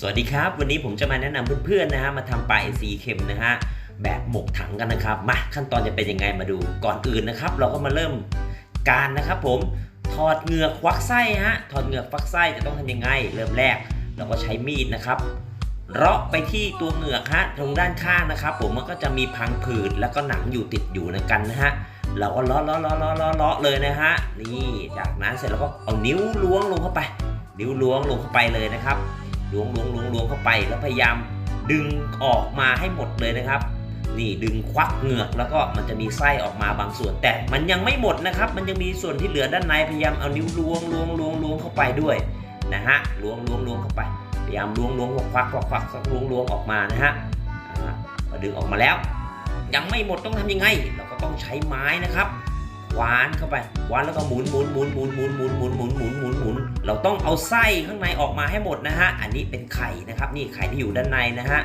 สวัสดีครับ วันนี้ผมจะมาแนะนำเพื่อนๆนะฮะมาทำปลาอินทรีเค็มนะฮะแบบหมกถังกันนะครับมาขั้นตอนจะเป็นยังไงมาดูก่อนอื่นนะครับ เราก็มาเริ่มการนะครับผมถอดเหงือกควักไส้ฮะถอดเหงือกควักไส้จะต้องทำยังไง เริ่มแรกเราก็ใช้มีดนะครับเลาะไปที่ตัวเหงือกฮะตรงด้านข้างนะครับ ผมมันก็จะมีพังผืดแล้วก็หนังอยู่ติดอยู่ในกันนะฮะเราก็เลาะเลาะเลาะเลาะเลาะเลาะเลยนะฮะนี่จากนั้นเสร็จแล้วก็เอานิ้วล้วงลงเข้าไป นิ้วล้วงลงเข้าไปเลยนะครับ ล้วงล้วงล้วงล้วงเข้าไปแล้วพยายามดึงออกมาให้หมดเลยนะครับ นี่ดึงควักเหงือกแล้วก็มันจะมีไส้ออกมาบางส่วน แต่มันยังไม่หมดนะครับ มันยังมีส่วนที่เหลือด้านในพยายามเอานิ้วล้วงล้วงล้วงล้วงเข้าไปด้วยนะฮะล้วงล้วงล้วงเข้าไป พยายามล้วงล้วงควักควักควักควักล้วงล้วงออกมานะฮะอ่าดึงออกมาแล้ว ยังไม่หมดต้องทำยังไง เราก็ต้องใช้ไม้นะครับ วานเข้าไปวานแล้วก็หมุนหมุนหมุนหมุนหมุนหมุนหมุนหมุนหมุนหมุนหมุนเราต้องเอาไส้ข้างในออกมาให้หมดนะฮะอันนี้เป็นไข่นะครับนี่ไข่ที่อยู่ด้านในนะฮะ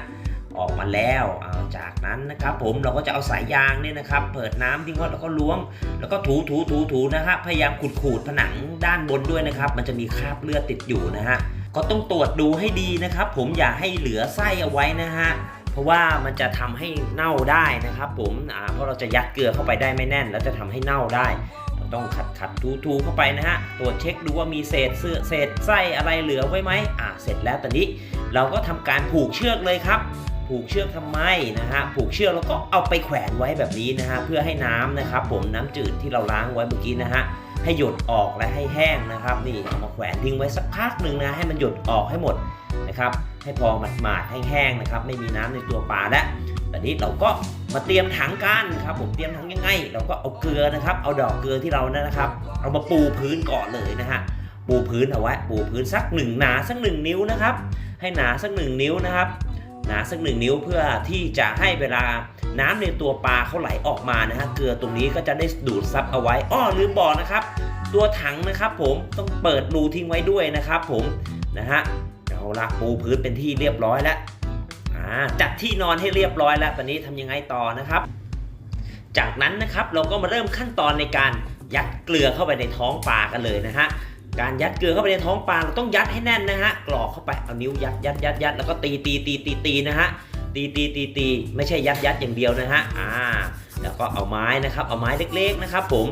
ออกมาแล้วเอาจากนั้นนะครับผมเราก็จะเอาสายยางเนี่ยนะครับเปิดน้ำทิ้งไว้แล้วก็ล้วง แล้วก็ถูถูถูถูนะครับพยายามขูดขูดผนังด้านบนด้วยนะครับ มันจะมีคราบเลือดติดอยู่นะฮะก็ต้องตรวจดูให้ดีนะครับ ผมอย่าให้เหลือไส้เอาไว้นะฮะ เพราะว่ามันจะทำให้เน่าได้นะครับ ผมเพราะเราจะยัดเกลือเข้าไปได้ไม่แน่น แล้วจะทำให้เน่าได้ เราต้องขัดขัดทูทูเข้าไปนะฮะตรวจเช็คดูว่ามีเศษเสื้อเศษไส้อะไรเหลือไว้ไหมอ่าเสร็จแล้วตอนนี้ เราก็ทำการผูกเชือกเลยครับ ผูกเชือกทำไมนะฮะผูกเชือกแล้วก็เอาไปแขวนไว้แบบนี้นะฮะเพื่อให้น้ำนะครับผมน้ำจืดที่เราล้างไว้เมื่อกี้นะฮะให้หยดออกและให้แห้งนะครับ นี่เอามาแขวนทิ้งไว้สักพักหนึ่งนะให้มันหยดออกให้หมด นะครับ ให้พอหมาดๆแห้งๆนะครับ ไม่มีน้ำในตัวปลาแล้วตอนนี้เราก็มาเตรียมถังกันครับ ผมเตรียมถังยังไง เราก็เอาเกลือนะครับ เอาดอกเกลือที่เรานั่นนะครับ เอามาปูพื้นก่อนเลยนะฮะปูพื้นเอาไว้ปูพื้นสักหนึ่งหนาสักหนึ่งนิ้วนะครับ ให้หนาสักหนึ่งนิ้วนะครับหนาสักหนึ่งนิ้วเพื่อที่จะให้เวลาน้ำในตัวปลาเขาไหลออกมานะฮะเกลือตรงนี้ก็จะได้ดูดซับเอาไว้อ้อลืมบอกนะครับ ตัวถังนะครับ ผมต้องเปิดรูทิ้งไว้ด้วยนะครับ ผมนะฮะ เอาละปูพื้นเป็นที่เรียบร้อยแล้วอ่าจัดที่นอนให้เรียบร้อยแล้วตอนนี้ทำยังไงต่อนะครับ จากนั้นนะครับเราก็มาเริ่มขั้นตอนในการยัดเกลือเข้าไปในท้องปลากันเลยนะฮะการยัดเกลือเข้าไปในท้องปลาเราต้องยัดให้แน่นนะฮะกรอกเข้าไปเอานิ้วยัดยัดยัดยัดแล้วก็ตีตีตีตีตีนะฮะตีตีตีตีไม่ใช่ยัดยัดอย่างเดียวนะฮะอ่าแล้วก็เอาไม้นะครับ เอาไม้เล็ก ๆนะครับ ผม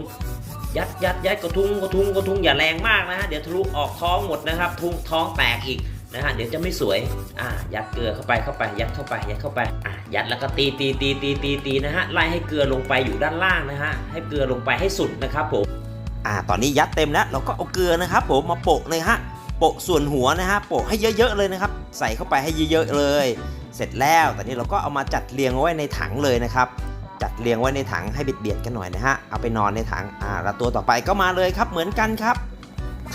ยัดยัดยัดกระทุ้งกระทุ้งกระทุ้งอย่าแรงมากนะฮะเดี๋ยวทะลุออกท้องหมดนะครับ ทุงท้องแตกอีก นะฮะเดี๋ยวจะไม่สวยอ่ายัดเกลือเข้าไปเข้าไป ยัดเข้าไปยัดเข้าไปอ่ายัดแล้วก็ตีตีตีตีตีตีนะฮะไล่ให้เกลือลงไปอยู่ด้านล่างนะฮะให้เกลือลงไปให้สุดนะครับผมอ่าตอนนี้ยัดเต็มแล้วเราก็เอาเกลือนะครับผมมาโปะเลยฮะโปะส่วนหัวนะฮะโปะให้เยอะๆเลยนะครับ ใส่เข้าไปให้เยอะๆเลย เสร็จแล้วตอนนี้เราก็เอามาจัดเรียงไว้ในถังเลยนะครับจัดเรียงไว้ในถังให้เบียดๆกันหน่อยนะฮะเอาไปนอนในถังอ่าแล้วตัวต่อไปก็มาเลยครับเหมือนกันครับ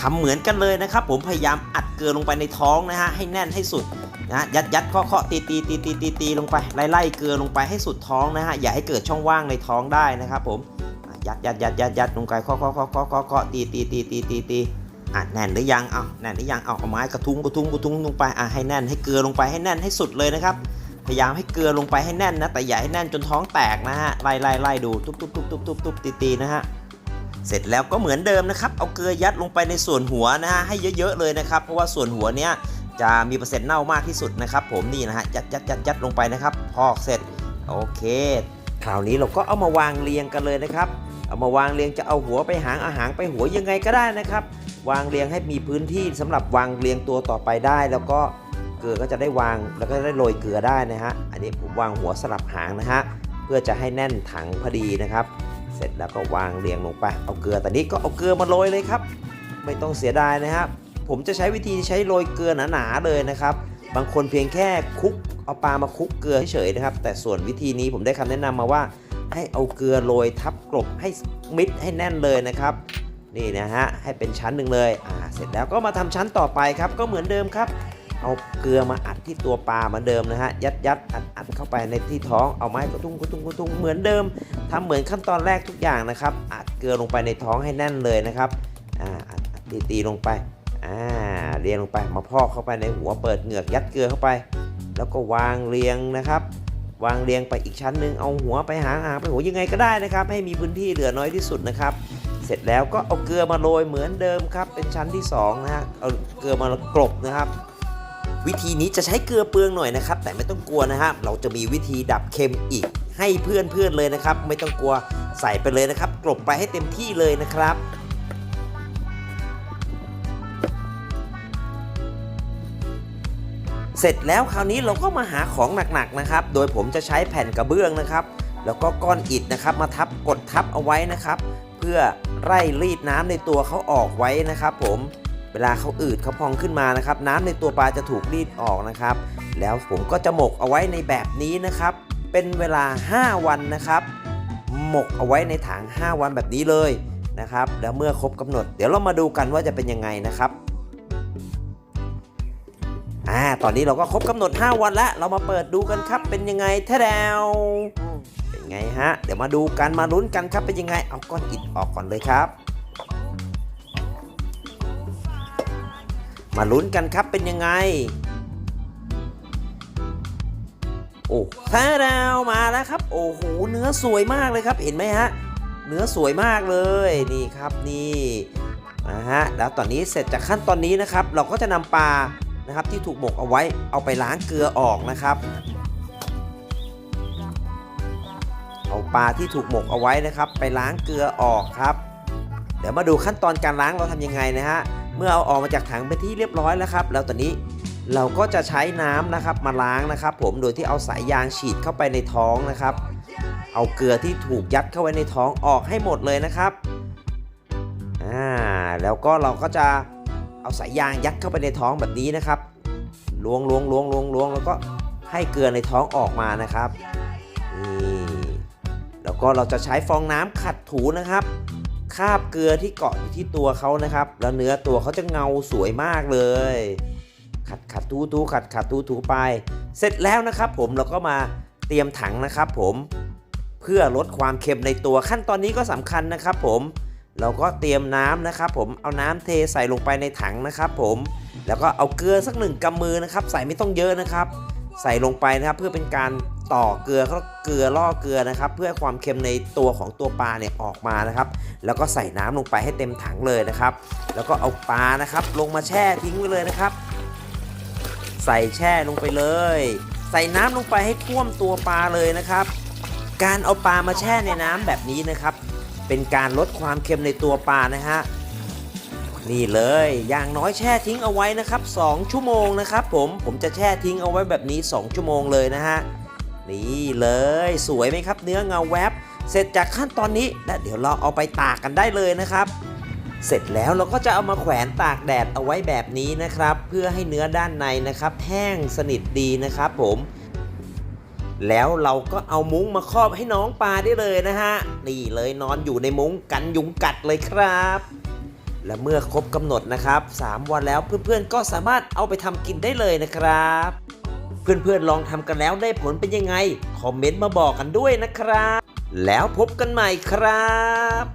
ทำเหมือนกันเลยนะครับ ผมพยายามอัดเกลือลงไปในท้องนะฮะให้แน่นให้สุดนะฮะยัดยัดเคาะเคาะตีตีตีตีตีตีลงไปไล่ไล่เกลือลงไปให้สุดท้องนะฮะอย่าให้เกิดช่องว่างในท้องได้นะครับ ผมอะยัดยัดยัดยัดยัดลงไปเคาะเคาะเคาะเคาะเคาะเคาะตีตีตีตีตีตีอะแน่นหรือยังเอาแน่นหรือยังเอาเอาไม้กระทุ้งกระทุ้งกระทุ้งลงไปอะให้แน่นให้เกลือลงไปให้แน่นให้สุดเลยนะครับพยายามให้เกลือลงไปให้แน่นนะแต่อย่าให้แน่นจนท้องแตกนะฮะไล่ไล่ไล่ดูตุ๊บตุ๊บตุ๊บตุ๊บตุ๊บตุ๊บตีตีนะฮะ เสร็จแล้วก็เหมือนเดิมนะครับ เอาเกลือยัดลงไปในส่วนหัวนะฮะให้เยอะๆเลยนะครับ เพราะว่าส่วนหัวเนี้ยจะมีเปอร์เซ็นต์เน่ามากที่สุดนะครับ ผมนี่นะฮะยัดยัดยัดยัดลงไปนะครับ พอกเสร็จโอเค คราวนี้เราก็เอามาวางเรียงกันเลยนะครับ เอามาวางเรียงจะเอาหัวไปหางเอาหางไปหัวยังไงก็ได้นะครับ วางเรียงให้มีพื้นที่สำหรับวางเรียงตัวต่อไปได้ แล้วก็เกลือก็จะได้วางแล้วก็ได้โรยเกลือได้นะฮะอันนี้ผมวางหัวสลับหางนะฮะเพื่อจะให้แน่นถังพอดีนะครับ เสร็จแล้วก็วางเรียงลงไปเอาเกลือตอนนี้ก็เอาเกลือมาโรยเลยครับ ไม่ต้องเสียดายนะครับ ผมจะใช้วิธีใช้โรยเกลือหนาๆเลยนะครับ บางคนเพียงแค่คลุกเอาปลามาคลุกเกลือเฉยๆนะครับ แต่ส่วนวิธีนี้ผมได้คำแนะนำมาว่า ให้เอาเกลือโรยทับกลบให้มิดให้แน่นเลยนะครับนี่นะฮะให้เป็นชั้นหนึ่งเลยอ่าเสร็จแล้วก็มาทำชั้นต่อไปครับก็เหมือนเดิมครับ เอาเกลือมาอัดที่ตัวปลาเหมือนเดิมนะฮะยัดยัดอัดอัดเข้าไปในที่ท้องเอาไม้กระทุ้งกระทุ้งกระทุ้งเหมือนเดิมทำเหมือนขั้นตอนแรกทุกอย่างนะครับอัดเกลือลงไปในท้องให้แน่นเลยนะครับอ่าอัดตีตีลงไปอ่าเรียงลงไปมาพอกเข้าไปในหัวเปิดเหงือกยัดเกลือเข้าไป แล้วก็วางเรียงนะครับ วางเรียงไปอีกชั้นหนึ่งเอาหัวไปหางหางไปหัวยังไงก็ได้นะครับ ให้มีพื้นที่เหลือน้อยที่สุดนะครับเสร็จแล้วก็เอาเกลือมาโรยเหมือนเดิมครับ เป็นชั้นที่สองนะฮะเอาเกลือมากรบนะครับ วิธีนี้จะใช้เกลือเปลืองหน่อยนะครับ แต่ไม่ต้องกลัวนะครับเราจะมีวิธีดับเค็มอีก ให้เพื่อนๆเลยนะครับ ไม่ต้องกลัวใส่ไปเลยนะครับ กลบไปให้เต็มที่เลยนะครับเสร็จแล้วคราวนี้เราก็มาหาของหนักๆนะครับ โดยผมจะใช้แผ่นกระเบื้องนะครับ แล้วก็ก้อนอิฐนะครับ มาทับกดทับเอาไว้นะครับ เพื่อไล่รีดน้ำในตัวเขาออกไว้นะครับ ผม เวลาเขาอืดเขาพองขึ้นมานะครับ น้ำในตัวปลาจะถูกรีดออกนะครับ แล้วผมก็จะหมกเอาไว้ในแบบนี้นะครับ เป็นเวลา 5 วันนะครับ หมกเอาไว้ในถัง 5 วันแบบนี้เลยนะครับ แล้วเมื่อครบกำหนด เดี๋ยวเรามาดูกันว่าจะเป็นยังไงนะครับอ่าตอนนี้เราก็ครบกำหนด 5 วันแล้ว เรามาเปิดดูกันครับ เป็นยังไงแท้แดวเป็นไงฮะ เดี๋ยวมาดูกันมาลุ้นกันครับเป็นยังไง เอาก้อนอิฐออกก่อนเลยครับ มาลุ้นกันครับเป็นยังไง โอ้แท้แดวมาแล้วครับ โอ้โหเนื้อสวยมากเลยครับ เห็นไหมฮะ เนื้อสวยมากเลยนี่ครับนี่นะฮะแล้วตอนนี้เสร็จจากขั้นตอนนี้นะครับ เราก็จะนำปลานะครับที่ถูกหมกเอาไว้เอาไปล้างเกลือออกนะครับเอาปลาที่ถูกหมกเอาไว้นะครับ ไปล้างเกลือออกครับ เดี๋ยวมาดูขั้นตอนการล้างเราทำยังไงนะฮะ เมื่อเอาออกมาจากถังเป็นที่เรียบร้อยแล้วครับ แล้วตอนนี้เราก็จะใช้น้ำนะครับมาล้างนะครับ ผมโดยที่เอาสายยางฉีดเข้าไปในท้องนะครับ เอาเกลือที่ถูกยัดเข้าไว้ในท้องออกให้หมดเลยนะครับอ่าแล้วก็เราก็จะเอาสายยางยัดเข้าไปในท้องแบบนี้นะครับล้วงล้วงล้วงล้วงล้วงแล้วก็ให้เกลือในท้องออกมานะครับนี่แล้วก็เราจะใช้ฟองน้ำขัดถูนะครับ คราบเกลือที่เกาะอยู่ที่ตัวเขานะครับ แล้วเนื้อตัวเขาจะเงาสวยมากเลย ขัดขัดทูทูขัดขัดทูทูไป เสร็จแล้วนะครับ ผมเราก็มาเตรียมถังนะครับ ผมเพื่อลดความเค็มในตัวขั้นตอนนี้ก็สำคัญนะครับ ผมเราก็เตรียมน้ำนะครับ ผมเอาน้ำเทใส่ลงไปในถังนะครับ ผมแล้วก็เอาเกลือสักหนึ่งกำมือนะครับ ใส่ไม่ต้องเยอะนะครับ ใส่ลงไปนะครับเพื่อเป็นการ ต่อเกลือเขาเกลือล่อเกลือนะครับ เพื่อความเค็มในตัวของตัวปลาเนี่ยออกมานะครับ แล้วก็ใส่น้ำลงไปให้เต็มถังเลยนะครับ แล้วก็เอาปลานะครับ ลงมาแช่ทิ้งไว้เลยนะครับ ใส่แช่ลงไปเลย ใส่น้ำลงไปให้ท่วมตัวปลาเลยนะครับ การเอาปลามาแช่ในน้ำแบบนี้นะครับ เป็นการลดความเค็มในตัวปลานะฮะนี่เลย อย่างน้อยแช่ทิ้งเอาไว้นะครับ 2 ชั่วโมงนะครับผม ผมจะแช่ทิ้งเอาไว้แบบนี้ 2 ชั่วโมงเลยนะฮะ นี่เลยสวยไหมครับ เนื้อเงาแวบ เสร็จจากขั้นตอนนี้และเดี๋ยวเราเอาไปตากกันได้เลยนะครับ เสร็จแล้วเราก็จะเอามาแขวนตากแดดเอาไว้แบบนี้นะครับ เพื่อให้เนื้อด้านในนะครับแห้งสนิทดีนะครับ ผม แล้วเราก็เอามุ้งมาครอบให้น้องปลาได้เลยนะฮะนี่เลยนอนอยู่ในมุ้งกันยุงกัดเลยครับและเมื่อครบกำหนดนะครับ 3 วันแล้วเพื่อนๆ ก็สามารถเอาไปทำกินได้เลยนะครับ เพื่อนๆลองทำกันแล้วได้ผลเป็นยังไง คอมเมนต์มาบอกกันด้วยนะครับ แล้วพบกันใหม่ครับ